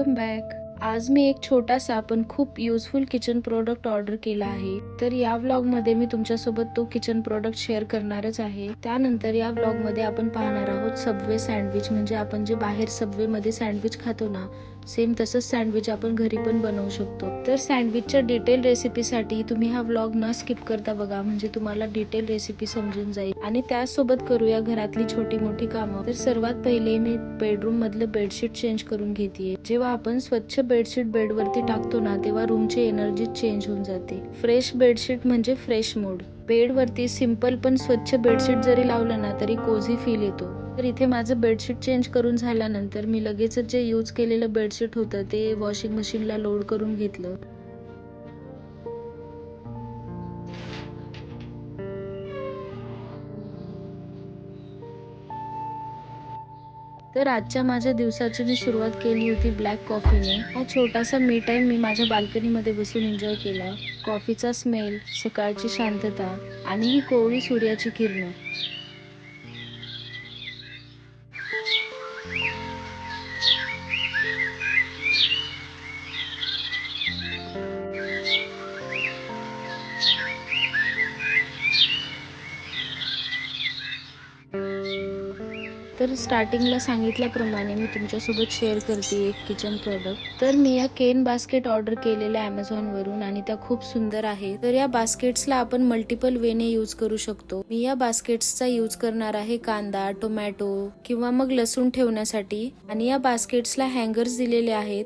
Welcome back. आज मी एक छोटासा पण खूप युजफुल किचन प्रोडक्ट ऑर्डर केला आहे. तर या व्लॉगमध्ये मी तुमच्यासोबत तो किचन प्रोडक्ट शेअर करणारच आहे. त्यानंतर या व्लॉगमध्ये आपण पाहणार आहोत सबवे सँडविच म्हणजे आपण जे बाहेर सबवे मध्ये सँडविच खातो ना सेम तसंच सँडविच आपण घरी पण बनवू शकतो. तर सँडविचच्या डिटेल रेसिपीसाठी तुम्ही हा व्लॉग न स्किप करता बघा म्हणजे तुम्हाला डिटेल रेसिपी समजून जाईल. आणि त्यासोबत करूया घरातली छोटी मोठी कामं. तर सर्वात पहिले मी बेडरूम मधलं बेडशीट चेंज करून घेते जेव्हा आपण स्वच्छ बेडशीट बेडवरती टाकतो ना तेव्हा रूमची एनर्जी चेंज होऊन जाते. फ्रेश बेडशीट म्हणजे फ्रेश मूड बेडवरती सिंपल पण स्वच्छ बेडशीट जरी लावलं ना तरी कोझी फील येतो. तर इथे माझं बेडशीट चेंज करून झाल्यानंतर मी लगेचच जे यूज केलेलं बेडशीट होतं ते वॉशिंग मशीनला लोड करून घेतलं. तर आजच्या माझ्या दिवसाची मी सुरुवात केली होती ब्लॅक कॉफीने हा छोटासा मी टाईम मी माझ्या बाल्कनीमध्ये बसून एन्जॉय केला. कॉफीचा स्मेल सकाळची शांतता आणि ही कोवळी सूर्याची किरणं. Yeah. स्टार्टिंगला सांगितल्याप्रमाणे मी तुमच्यासोबत शेअर करते एक किचन प्रोडक्ट तर मी या केन बास्केट ऑर्डर केलेल्या ॲमेझॉनवरून आणि त्या खूप सुंदर आहे तर या बास्केट्सला आपण मल्टिपल वेने यूज करू शकतो. मी या बास्केट्सचा यूज करणार आहे कांदा टोमॅटो किंवा मग लसूण ठेवण्यासाठी. आणि या बास्केट्सला हँगर्स दिलेले आहेत.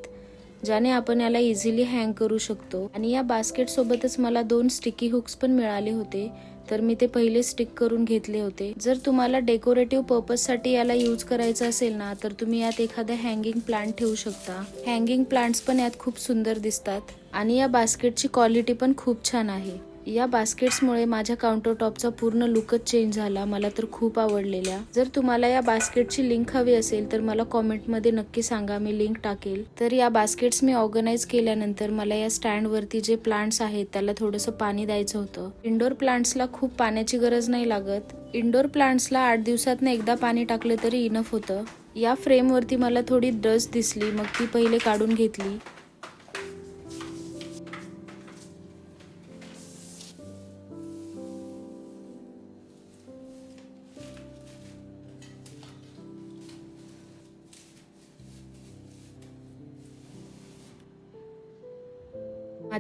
ज्याने आपण याला इझिली हँग करू शकतो. आणि या बास्केट सोबतच मला दोन स्टिकी हुक्स पण मिळाले होते. तर मी ते पहिले स्टिक करून घेतले होते. जर तुम्हाला डेकोरेटिव्ह पर्पजसाठी याला यूज करायचं असेल ना तर तुम्ही यात एखादा हँगिंग प्लांट ठेवू शकता. हँगिंग प्लांट्स पण यात खूप सुंदर दिसतात. आणि या बास्केटची क्वालिटी पण खूप छान आहे. या बास्केट्समुळे माझ्या काउंटर टॉपचा पूर्ण लुकच चेंज झाला. मला तर खूप आवडलेल्या. जर तुम्हाला या बास्केटची लिंक हवी असेल तर मला कॉमेंटमध्ये नक्की सांगा. मी लिंक टाकेल. तर या बास्केट्स मी ऑर्गनाईज केल्यानंतर मला या स्टँडवरती जे प्लांट्स आहेत त्याला थोडंसं पाणी द्यायचं होतं. इंडोर प्लांट्सला खूप पाण्याची गरज नाही लागत. इंडोर प्लांट्सला आठ दिवसातनं एकदा पाणी टाकलं तरी इनफ होतं. या फ्रेमवरती मला थोडी डस्ट दिसली मग ती पहिले काढून घेतली.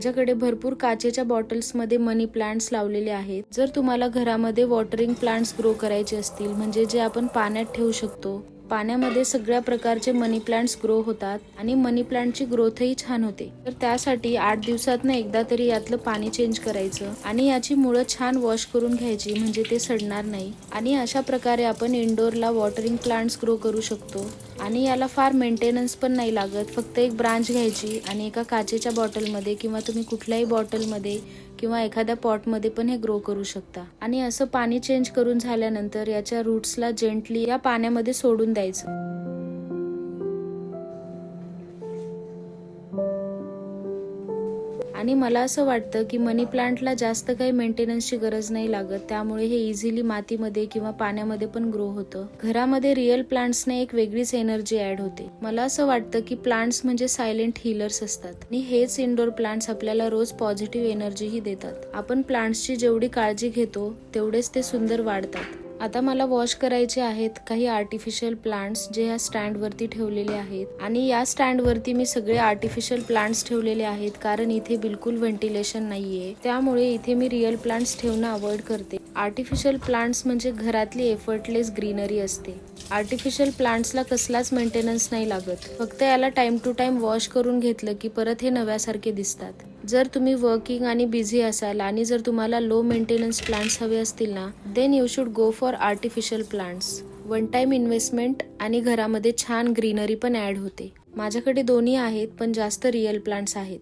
माझ्याकडे भरपूर काचेच्या बॉटल्समध्ये मनी प्लांट्स लावलेले आहेत. जर तुम्हाला घरामध्ये वॉटरिंग प्लांट्स ग्रो करायचे असतील म्हणजे जे आपण पाण्यात ठेवू शकतो पाण्यामध्ये सगळ्या प्रकारचे मनी प्लांट्स ग्रो होतात आणि मनी प्लांटची ग्रोथही छान होते. तर त्यासाठी आठ दिवसातनं एकदा तरी यातलं पाणी चेंज करायचं आणि याची मुळं छान वॉश करून घ्यायची म्हणजे ते सडणार नाही. आणि अशा प्रकारे आपण इंडोरला वॉटरिंग प्लांट्स ग्रो करू शकतो. आणि याला फार मेंटेनन्स पण नाही लागत. फक्त एक ब्रांच घ्यायची आणि एका काचेच्या बॉटलमध्ये किंवा तुम्ही कुठल्याही बॉटलमध्ये किंवा एखाद्या पॉटमध्ये पण हे ग्रो करू शकता. आणि असं पाणी चेंज करून झाल्यानंतर याच्या रूट्सला जेंटली या पाण्यामध्ये सोडून द्यायचं. आणि मला असं वाटतं की मनी प्लांटला जास्त काही मेंटेनन्सची गरज नाही लागत. त्यामुळे हे इझिली मातीमध्ये किंवा पाण्यामध्ये पण ग्रो होतं. घरामध्ये रिअल प्लांट्सने एक वेगळीच एनर्जी ऍड होते. मला असं वाटतं की प्लांट्स म्हणजे सायलेंट हिलर्स असतात. आणि हेच इनडोर प्लांट्स आपल्याला रोज पॉझिटिव्ह एनर्जीही देतात. आपण प्लांट्सची जेवढी काळजी घेतो तेवढेच ते सुंदर वाढतात. आता मला वॉश करायचे आहेत काही आर्टिफिशियल प्लांट्स जे या स्टँडवरती ठेवलेले आहेत. आणि या स्टँडवरती मी सगळे आर्टिफिशियल प्लांट्स ठेवलेले आहेत कारण इथे बिलकुल व्हेंटिलेशन नाहीये. त्यामुळे इथे मी रिअल प्लांट्स ठेवणं अवॉइड करते. आर्टिफिशियल प्लांट्स म्हणजे घरातली एफर्टलेस ग्रीनरी असते. आर्टिफिशियल प्लांट्सला कसलाच मेंटेनन्स नाही लागत. फक्त याला टाइम टू टाइम वॉश करून घेतलं की परत हे नव्यासारखे दिसतात. जर तुम्ही वर्किंग आणि बिझी असाल आणि जर तुम्हाला लो मेंटेनन्स प्लांट्स हवे असतील ना then you should go for artificial plants one time investment आणि घरामध्ये छान ग्रीनरी पण ॲड होते. माझ्याकडे दोन्ही आहेत पण जास्त रिअल प्लांट्स आहेत.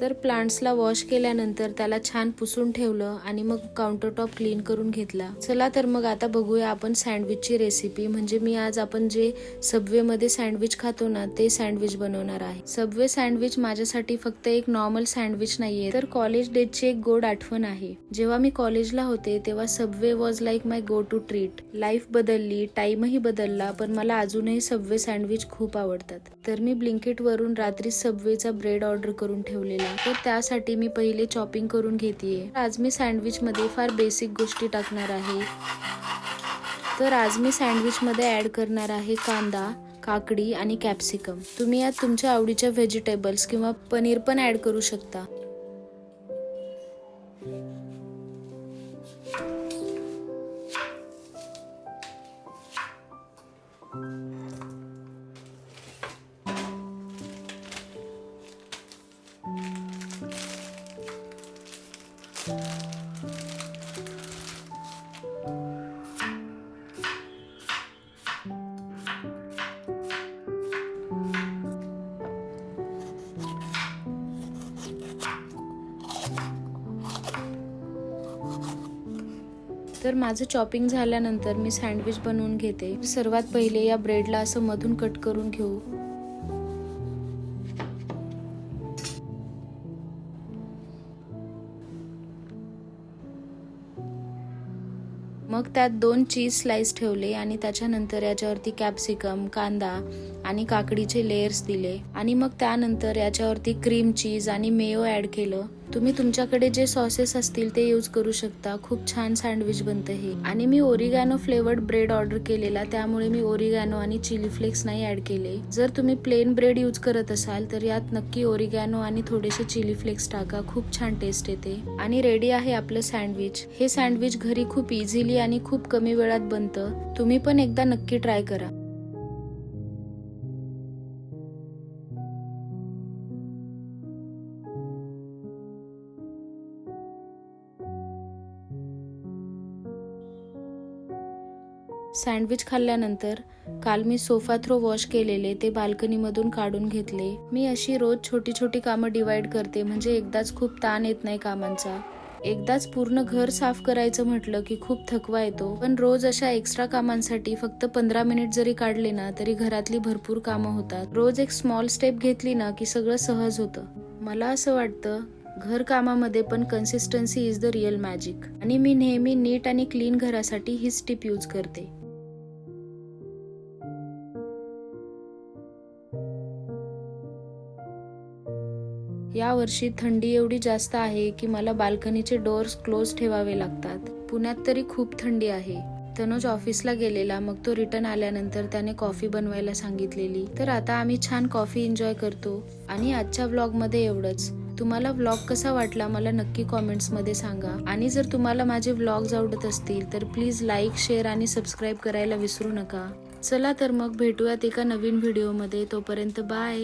तर प्लांट्सला वॉश केल्यानंतर त्याला छान पुसून ठेवलं आणि मग काउंटर टॉप क्लीन करून घेतला. चला तर मग आता बघूया आपण सँडविचची रेसिपी म्हणजे मी आज आपण जे सबवेमध्ये सँडविच खातो ना ते सँडविच बनवणार आहे. सबवे सँडविच माझ्यासाठी फक्त एक नॉर्मल सँडविच नाहीये तर कॉलेज डेजची एक गोड आठवण आहे. जेव्हा मी कॉलेजला होते तेव्हा Subway was like my go to treat life बदलली टाईमही बदलला पण मला अजूनही सबवे सँडविच खूप आवडतात. तर मी ब्लिंकेट वरून रात्री सबवेचा ब्रेड ऑर्डर करून ठेवलेला तर त्यासाठी मी पहिले चॉपिंग करून घेते आज मी सँडविच मध्ये फार बेसिक गोष्टी टाकणार आहे. तर आज मी सँडविच मध्ये ऍड करणार आहे कांदा काकडी आणि कॅप्सिकम तुम्ही यात तुमच्या आवडीच्या व्हेजिटेबल्स किंवा पनीर पण ऍड करू शकता. तर माझं चॉपिंग झाल्यानंतर मी सँडविच बनवून घेते सर्वात पहिले या ब्रेडला असं मधून कट करून घेऊ. मग त्यात दोन चीज स्लाइस ठेवले आणि त्याच्यानंतर याच्यावरती कॅप्सिकम कांदा आणि काकडीचे लेयर्स दिले. आणि मग त्यानंतर याच्यावरती क्रीम चीज आणि मेयो ॲड केलं. तुम्ही तुमच्याकडे जे सॉसेस असतील ते यूज करू शकता. खूप छान सँडविच बनतं हे. आणि मी ओरिगॅनो फ्लेवर्ड ब्रेड ऑर्डर केलेला त्यामुळे मी ओरिगॅनो आणि चिली फ्लेक्स नाही ऍड केले. जर तुम्ही प्लेन ब्रेड यूज करत असाल तर यात नक्की ओरिगॅनो आणि थोडेसे चिली फ्लेक्स टाका. खूप छान टेस्ट येते. आणि रेडी आहे आपलं सँडविच हे सँडविच घरी खूप इझिली आणि खूप कमी वेळात बनतं. तुम्ही पण एकदा नक्की ट्राय करा. सँडविच खाल्ल्यानंतर काल मी सोफा थ्रो वॉश केलेले ते बाल्कनीमधून काढून घेतले. मी अशी रोज छोटी छोटी कामं डिवाइड करते म्हणजे एकदाच खूप ताण येत नाही कामांचा. एकदाच पूर्ण घर साफ करायचं म्हटलं की खूप थकवा येतो. पण रोज अशा एक्स्ट्रा कामांसाठी फक्त पंधरा मिनिट जरी काढले ना तरी घरातली भरपूर कामं होतात. रोज एक स्मॉल स्टेप घेतली ना की सगळं सहज होतं. मला असं वाटतं घर कामामध्ये पण consistency is the real magic आणि मी नेहमी नीट आणि क्लीन घरासाठी हीच टिप यूज करते. यावर्षी थंडी एवढी जास्त आहे की मला बाल्कनीचे डोअर्स क्लोज ठेवावे लागतात. पुण्यात तरी खूप थंडी आहे. तनुज ऑफिसला गेलेला मग तो रिटर्न आल्यानंतर त्याने कॉफी बनवायला सांगितलेली. तर आता आम्ही छान कॉफी एन्जॉय करतो. आणि आजच्या व्लॉगमध्ये एवढंच. तुम्हाला व्लॉग कसा वाटला मला नक्की कॉमेंट्समध्ये सांगा. आणि जर तुम्हाला माझे व्लॉग्स आवडत असतील तर प्लीज लाईक शेअर आणि सबस्क्राईब करायला विसरू नका. चला तर मग भेटूयात एका नवीन व्हिडिओमध्ये तोपर्यंत बाय